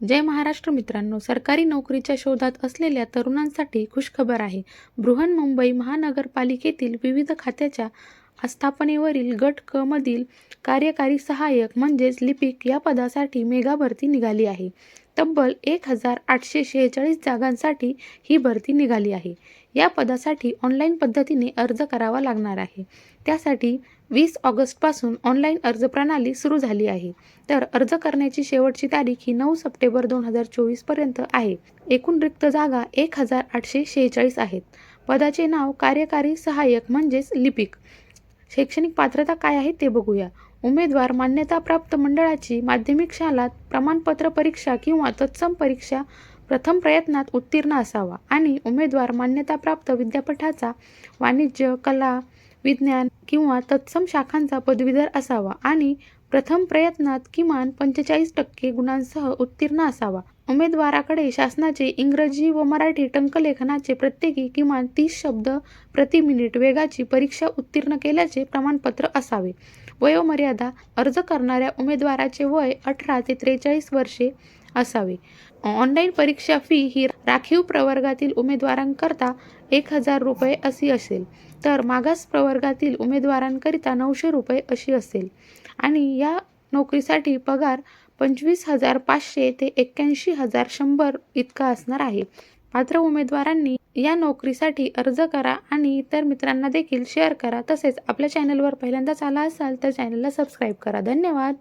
जय महाराष्ट्र मित्रांनो सरकारी नोकरीच्या शोधात असलेल्या तरुणांसाठी खुशखबर आहे. बृहन्मुंबई महानगरपालिकेतील विविध खात्याच्या आस्थापनेवरील गट क मधील कार्यकारी सहाय्यक म्हणजेच लिपिक या पदासाठी मेगा भरती निघाली आहे. तब्बल एक हजार आठशे शेहेचाळीस जागांसाठी ही भरती निघाली आहे. या पदासाठी ऑनलाईन पद्धतीने अर्ज करावा लागणार आहे. त्यासाठी वीस ऑगस्टपासून ऑनलाईन अर्ज प्रणाली सुरू झाली आहे. तर अर्ज करण्याची शेवटची तारीख ही नऊ सप्टेंबर दोन हजार चोवीसपर्यंत आहे. एकूण रिक्त जागा एक हजार आठशे शेहेचाळीस आहेत. पदाचे नाव कार्यकारी सहाय्यक म्हणजेच लिपिक. शैक्षणिक पात्रता काय आहे ते बघूया. उमेदवार मान्यताप्राप्त मंडळाची माध्यमिक शालात प्रमाणपत्र परीक्षा किंवा तत्सम परीक्षा प्रथम प्रयत्नात उत्तीर्ण असावा आणि उमेदवार मान्यताप्राप्त विद्यापीठाचा वाणिज्य कला विज्ञान किंवा तत्सम शाखांचा पदवीधर असावा आणि प्रथम प्रयत्नात किमान पंचेचाळीस टक्के गुणांसह उत्तीर्ण असावा. उमेदवाराकडे शासनाचे इंग्रजी व मराठी टंकलेखनाचे प्रत्येकी किमान तीस शब्द प्रति मिनिट वेगाची परीक्षा उत्तीर्ण केल्याचे प्रमाणपत्र असावे. वयोमर्यादा अर्ज करणाऱ्या उमेदवाराचे वय अठरा ते त्रेचाळीस वर्षे असावे. ऑनलाईन परीक्षा फी ही राखीव प्रवर्गातील उमेदवारांकरता एक हजार रुपये अशी असेल तर मागास प्रवर्गातील उमेदवारांकरिता नऊशे रुपये अशी असेल. आणि या नोकरीसाठी पगार पंचवीस हजार पाचशे ते एक्क्याऐंशी हजार शंभर इतका असणार आहे. पात्र उमेदवारांनी या नोकरीसाठी अर्ज करा आणि इतर मित्रांना देखील शेअर करा. तसेच आपल्या चॅनलवर पहिल्यांदाच आला असाल तर चॅनलला सबस्क्राईब करा. धन्यवाद.